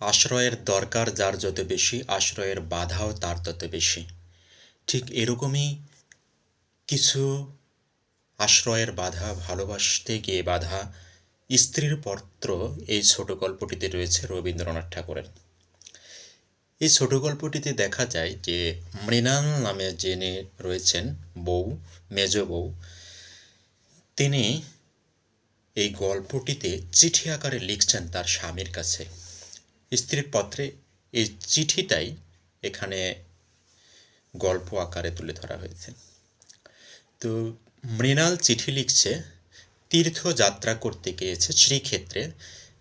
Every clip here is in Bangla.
আশ্রয়ের দরকার যার যত বেশি, আশ্রয়ের বাধাও তার তত বেশি। ঠিক এরকমই কিছু আশ্রয়ের বাধা, ভালোবাসতে গিয়ে বাধা, স্ত্রীর পত্র এই ছোট গল্পটিতে রয়েছে রবীন্দ্রনাথ ঠাকুরের। এই ছোট গল্পটিতে দেখা যায় যে মৃণাল নামে যিনি রয়েছেন বউ, মেজ বউ, তিনি এই গল্পটিতে চিঠি আকারে লিখছেন তার স্বামীর কাছে। স্ত্রীর পত্রে এই চিঠিটাই এখানে গল্প আকারে তুলে ধরা হয়েছে। তো মৃণাল চিঠি লিখছে, তীর্থযাত্রা করতে গিয়েছে শ্রীক্ষেত্রে।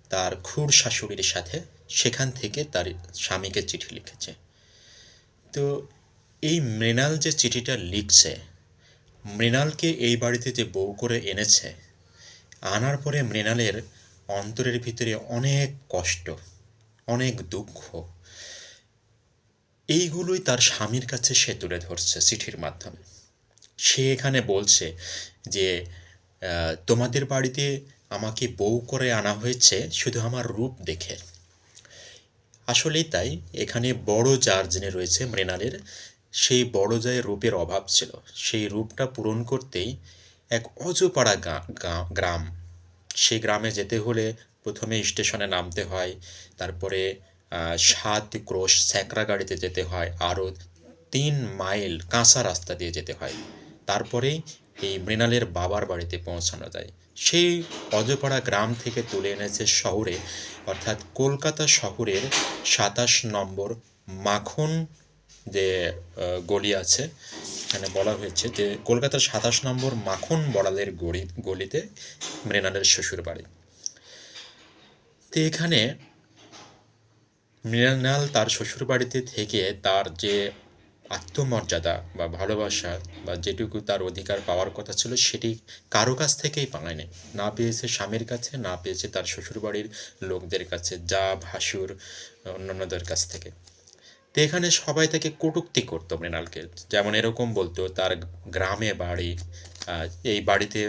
তার খুর শাশুড়ির সাথে সেখান থেকে তার স্বামীকে চিঠি লিখেছে। তো এই মৃণাল যে চিঠিটা লিখছে, মৃণালকে এই বাড়িতে যে বউ করে এনেছে, আনার পরে মৃণালের অন্তরের ভিতরে অনেক কষ্ট। অনেক দুঃখ। এইগুলোই তার স্বামীর কাছে সে তুলে ধরছে চিঠির মাধ্যমে। সে এখানে বলছে যে তোমাদের বাড়িতে আমাকে বউ করে আনা হয়েছে শুধু আমার রূপ দেখে। আসলেই তাই, এখানে বড় যার যিনি রয়েছে মৃণালের, সেই বড় জায়ের রূপের অভাব ছিল। সেই রূপটা পূরণ করতেই এক অজপাড়া গ্রাম, সেই গ্রামে যেতে হলে প্রথমে স্টেশনে নামতে হয়, তারপরে সাত ক্রোশ স্যাকরা গাড়িতে যেতে হয়, আরও তিন মাইল কাঁচা রাস্তা দিয়ে যেতে হয়। তারপরেই এই মৃণালের বাবার বাড়িতে পৌঁছানো যায়। সেই অজপাড়া গ্রাম থেকে তুলে এনেছে শহরে, অর্থাৎ কলকাতা শহরের সাতাশ নম্বর মাখন যে গলি আছে, এখানে বলা হয়েছে যে, কলকাতার সাতাশ নম্বর মাখন বড়ালের গলি গলিতে মৃণালের শ্বশুর বাড়ি তো এখানে মৃণাল তার শ্বশুর বাড়িতে থেকে তার যে আত্মমর্যাদা বা ভালোবাসা বা যেটুকু তার অধিকার পাওয়ার কথা ছিল, সেটি কারও কাছ থেকেই পায়নি না পেয়েছে স্বামীর কাছে, না পেয়েছে তার শ্বশুরবাড়ির লোকদের কাছে, যা ভাসুর অন্যান্যদের কাছ থেকে। তো এখানে সবাই তাকে কটূক্তি করতো মৃণালকে। যেমন এরকম বলতো, তার গ্রামে বাড়ি এই বাড়িতে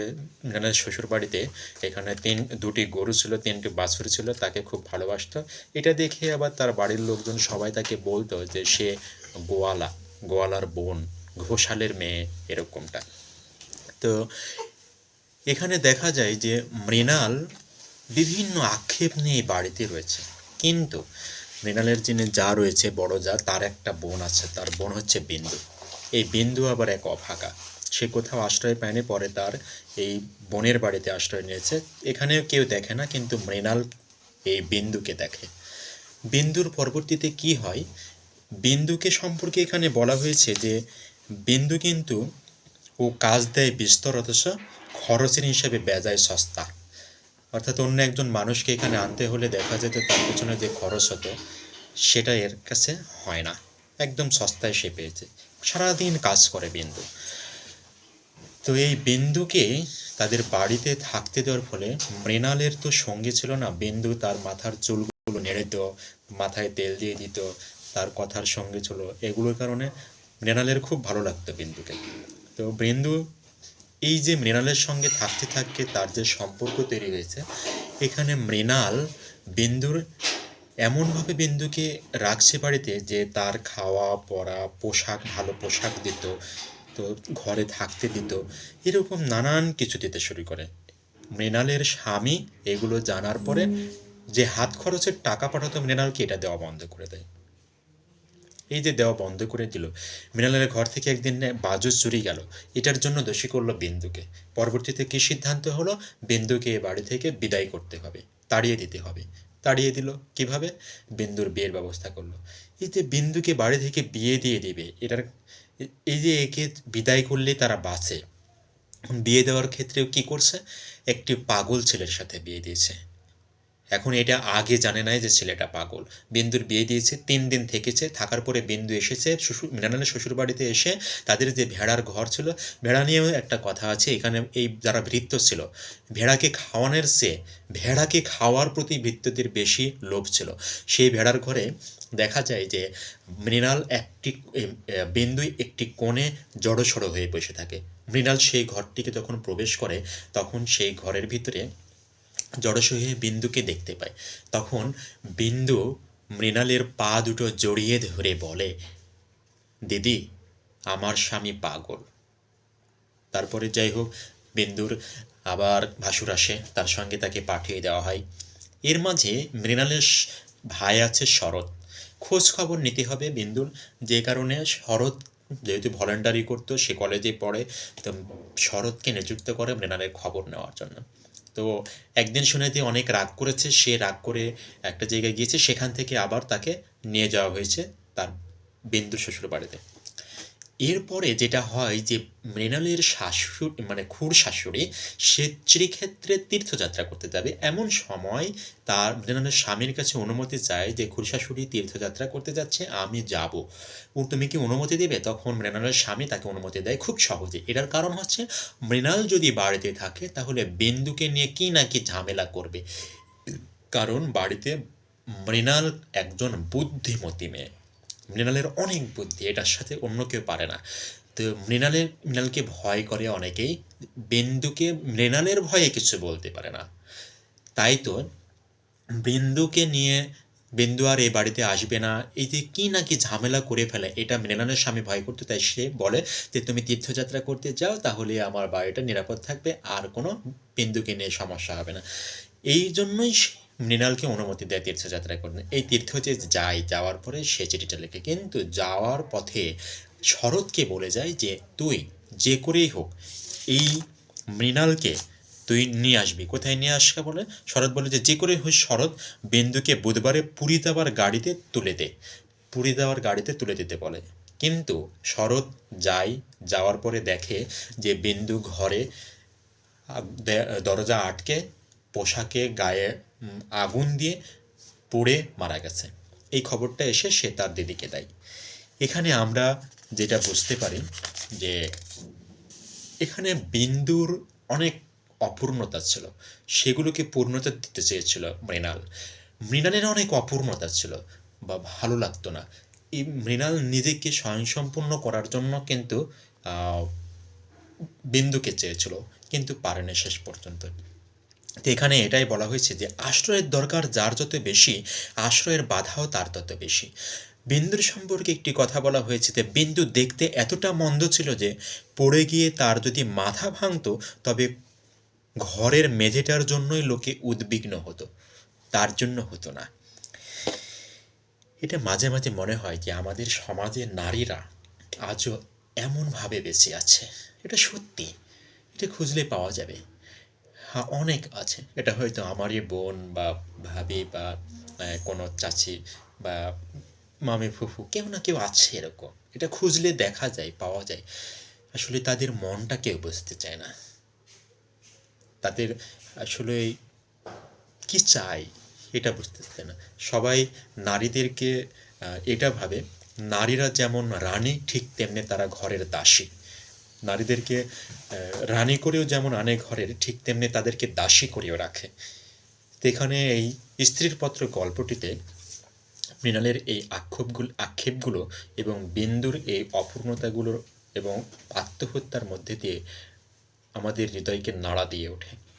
মৃণালের শ্বশুর বাড়িতে এখানে তিন, দুটি গরু ছিল, তিনটি বাছুর ছিল, তাকে খুব ভালোবাসতো। এটা দেখে আবার তার বাড়ির লোকজন সবাই তাকে বলতো যে সে গোয়ালা, গোয়ালার বোন, ঘোষালের মেয়ে, এরকমটা। তো এখানে দেখা যায় যে মৃণাল বিভিন্ন আক্ষেপ নিয়ে বাড়িতে রয়েছে। কিন্তু মৃণালের যিনি যা রয়েছে, বড় যা, তার একটা বোন আছে, তার বোন হচ্ছে বিন্দু। এই বিন্দু আবার এক অভাগা। সে কোথাও আশ্রয় পায়নি, পরে তার এই বোনের বাড়িতে আশ্রয় নিয়েছে। এখানেও কেউ দেখে না, কিন্তু মৃণাল এই বিন্দুকে দেখে। বিন্দুর পরবর্তীতে কি হয়? বিন্দুকে সম্পর্কে এখানে বলা হয়েছে যে, বিন্দু কিন্তু ও কাজ দেয় বিস্তর, অথচ খরচের হিসেবে বেজায় সস্তা। অর্থাৎ অন্য একজন মানুষকে এখানে আনতে হলে দেখা যেত তার পেছনে যে খরচ হতো, সেটা এর কাছে হয় না। একদম সস্তায় সে পেয়েছে। সারাদিন কাজ করে বিন্দু। তো এই বিন্দুকে তাদের বাড়িতে থাকতে দেওয়ার ফলে মৃণালের তো সঙ্গে ছিল না। বিন্দু তার মাথার চুলগুলো নেড়ে দিত, মাথায় তেল দিয়ে দিত, তার কথার সঙ্গে ছিল। এগুলোর কারণে মৃণালের খুব ভালো লাগতো বিন্দুকে। তো বিন্দু এই যে মৃণালের সঙ্গে থাকতে থাকতে তার যে সম্পর্ক তৈরি হয়েছে, এখানে মৃণাল বিন্দুর এমনভাবে বিন্দুকে রাখছে বাড়িতে যে তার খাওয়া পরা পোশাক, ভালো পোশাক দিত। তো ঘরে থাকতে দিত। এরকম নানান কিছু দিতে শুরু করে। মৃণালের স্বামী এগুলো জানার পরে যে হাত খরচের টাকা পাঠাতো মৃণালকে এটা দেওয়া বন্ধ করে দেয়। এই যে দেওয়া বন্ধ করে দিল, মৃণালের ঘর থেকে একদিন বাজু চুরি গেল। এটার জন্য দোষী করল বিন্দুকে। পরবর্তীতে কী সিদ্ধান্ত হলো? বিন্দুকে এ বাড়ি থেকে বিদায় করতে হবে, তাড়িয়ে দিতে হবে। তাড়িয়ে দিল। কীভাবে? বিন্দুর বিয়ের ব্যবস্থা করল। এই যে বিন্দুকে বাড়ি থেকে বিয়ে দিয়ে দিবে, এটার এই যে একে বিদায় করলে তারা বাঁচে। বিয়ে দেওয়ার ক্ষেত্রেও কি করছে? একটি পাগল ছেলের সাথে বিয়ে দিয়েছে। এখন এটা আগে জানে নাই যে ছেলেটা পাগল। বিন্দুর বিয়ে দিয়েছে, তিন দিন থেকেছে, থাকার পরে বিন্দু এসেছে, শ্বশুর মৃণালের শ্বশুর বাড়িতে এসে তাদের যে ভেড়ার ঘর ছিল, ভেড়া নিয়েও একটা কথা আছে, এখানে এই যারা ভৃত্য ছিল, ভেড়াকে খাওয়ানোর চেয়ে ভেড়াকে খাওয়ার প্রতি ভৃত্যদের বেশি লোভ ছিল। সেই ভেড়ার ঘরে দেখা যায় যে মৃণাল একটি বিন্দু একটি কোণে জড়সড় হয়ে বসে থাকে। মৃণাল সেই ঘরটিকে যখন প্রবেশ করে, তখন সেই ঘরের ভিতরে জড়সই হয়ে বিন্দুকে দেখতে পায়। তখন বিন্দু মৃণালের পা দুটো জড়িয়ে ধরে বলে, দিদি, আমার স্বামী পাগল। তারপরে যাই হোক, বিন্দুর আবার ভাসুর আসে, তার সঙ্গে তাকে পাঠিয়ে দেওয়া হয়। এর মাঝে মৃণালের ভাই আছে শরৎ। খোঁজ খবর নিতে হবে বিন্দুর, যে কারণে শরৎ যেহেতু ভলেন্টারি করতো, সে কলেজে পড়ে, তো শরৎকে নিযুক্ত করে মৃণালের খবর নেওয়ার জন্য। তো একদিন শুনে দিয়ে অনেক রাগ করেছে, সে রাগ করে একটা জায়গায় গিয়েছে, সেখান থেকে আবার তাকে নিয়ে যাওয়া হয়েছে তার বিন্দু শ্বশুর বাড়িতে এরপরে যেটা হয় যে মৃণালের শাশুড়ি মানে খুড় শাশুড়ি সে শ্রীক্ষেত্রে তীর্থযাত্রা করতে যাবে। এমন সময় তার, মৃণালের স্বামীর কাছে অনুমতি চায় যে খুড় শাশুড়ি তীর্থযাত্রা করতে যাচ্ছে, আমি যাব। ও তুমি কি অনুমতি দেবে? তখন মৃণালের স্বামী তাকে অনুমতি দেয় খুব সহজে। এটার কারণ হচ্ছে মৃণাল যদি বাড়িতে থাকে, তাহলে বিন্দুকে নিয়ে কি না কি ঝামেলা করবে। কারণ বাড়িতে মৃণাল একজন বুদ্ধিমতী মেয়ে। মৃণালের অনেক বুদ্ধি, এটার সাথে অন্য কেউ পারে না। তো মৃণালের, মৃণালকে ভয় করে অনেকেই, বিন্দুকে, মৃণালের ভয়ে কিছু বলতে পারে না। তাই তো বিন্দুকে নিয়ে বিন্দু আর এই বাড়িতে আসবে না, এই যে কি না কি ঝামেলা করে ফেলে, এটা মৃণালের স্বামী ভয় করতে, তাই সে বলে যে, তুমি তীর্থযাত্রা করতে যাও, তাহলে আমার বাড়িটা নিরাপদ থাকবে, আর কোনো বিন্দুকে নিয়ে সমস্যা হবে না। এই জন্যই মৃণালকে অনুমতি দেয় তীর্থযাত্রা করতে এই তীর্থ যে যায়, যাওয়ার পরে সে চিঠিটা লেখে। কিন্তু যাওয়ার পথে শরৎকে বলে যায় যে, তুই যে করেই হোক, এই মৃণালকে তুই নিয়ে আসবি। কোথায় নিয়ে আসবে বলে। শরৎ বলে যে যে করে হোক শরৎ, বিন্দুকে বুধবারে পুরী দেওয়ার গাড়িতে তুলে দে। পুরী দেওয়ার গাড়িতে তুলে দিতে বলে। কিন্তু শরৎ যায়, যাওয়ার পরে দেখে যে, বিন্দু ঘরে দরজা আটকে, পোশাকে, গায়ে আগুন দিয়ে পুড়ে মারা গেছে। এই খবরটা এসে সে তার দিদিকে দেয়। এখানে আমরা যেটা বুঝতে পারি যে এখানে বিন্দুর অনেক অপূর্ণতা ছিল। সেগুলোকে পূর্ণতা দিতে চেয়েছিল মৃণাল। মৃণালের অনেক অপূর্ণতা ছিল বা ভালো লাগতো না। এই মৃণাল নিজেকে স্বয়ংসম্পূর্ণ করার জন্য কিন্তু বিন্দুকে চেয়েছিল, কিন্তু পারেনি শেষ পর্যন্ত। তো এখানে এটাই বলা হয়েছে যে আশ্রয়ের দরকার যার যত বেশি, আশ্রয়ের বাধাও তার তত বেশি। বিন্দুর সম্পর্কে একটি কথা বলা হয়েছে যে বিন্দু দেখতে এতটা মন্দ ছিল যে পড়ে গিয়ে তার যদি মাথা ভাঙতো, তবে ঘরের মেঝেটার জন্যই লোকে উদ্বিগ্ন হতো। তার জন্য হতো না। এটা মাঝে মাঝে মনে হয় যে আমাদের সমাজে নারীরা আজও এমনভাবে বেঁচে আছে। এটা সত্যি। এটা খুঁজলে পাওয়া যাবে। অনেক আছে। এটা হয়তো আমারই বোন বা ভাবি বা কোনো চাচি বা মামি ফুফু, কেউ না কেউ আছে এরকম। এটা খুঁজলে দেখা যায়, পাওয়া যায়। আসলে তাদের মনটা কেউ বুঝতে চায় না। তাদের আসলে কি চাই এটা বুঝতে চায় না। সবাই নারীদেরকে এটা ভাবে, নারীরা যেমন রানী, ঠিক তেমনি তারা ঘরের দাসী। নারীদেরকে রানী করেও যেমন আনে ঘরের, ঠিক তেমনি তাদেরকে দাসী করেও রাখে। সেখানে এখানে এই স্ত্রীর পত্র গল্পটিতে মৃণালের এই আক্ষেপগুলো আক্ষেপগুলো এবং বিন্দুর এই অপূর্ণতাগুলোর এবং আত্মহত্যার মধ্যে দিয়ে আমাদের হৃদয়কে নাড়া দিয়ে ওঠে।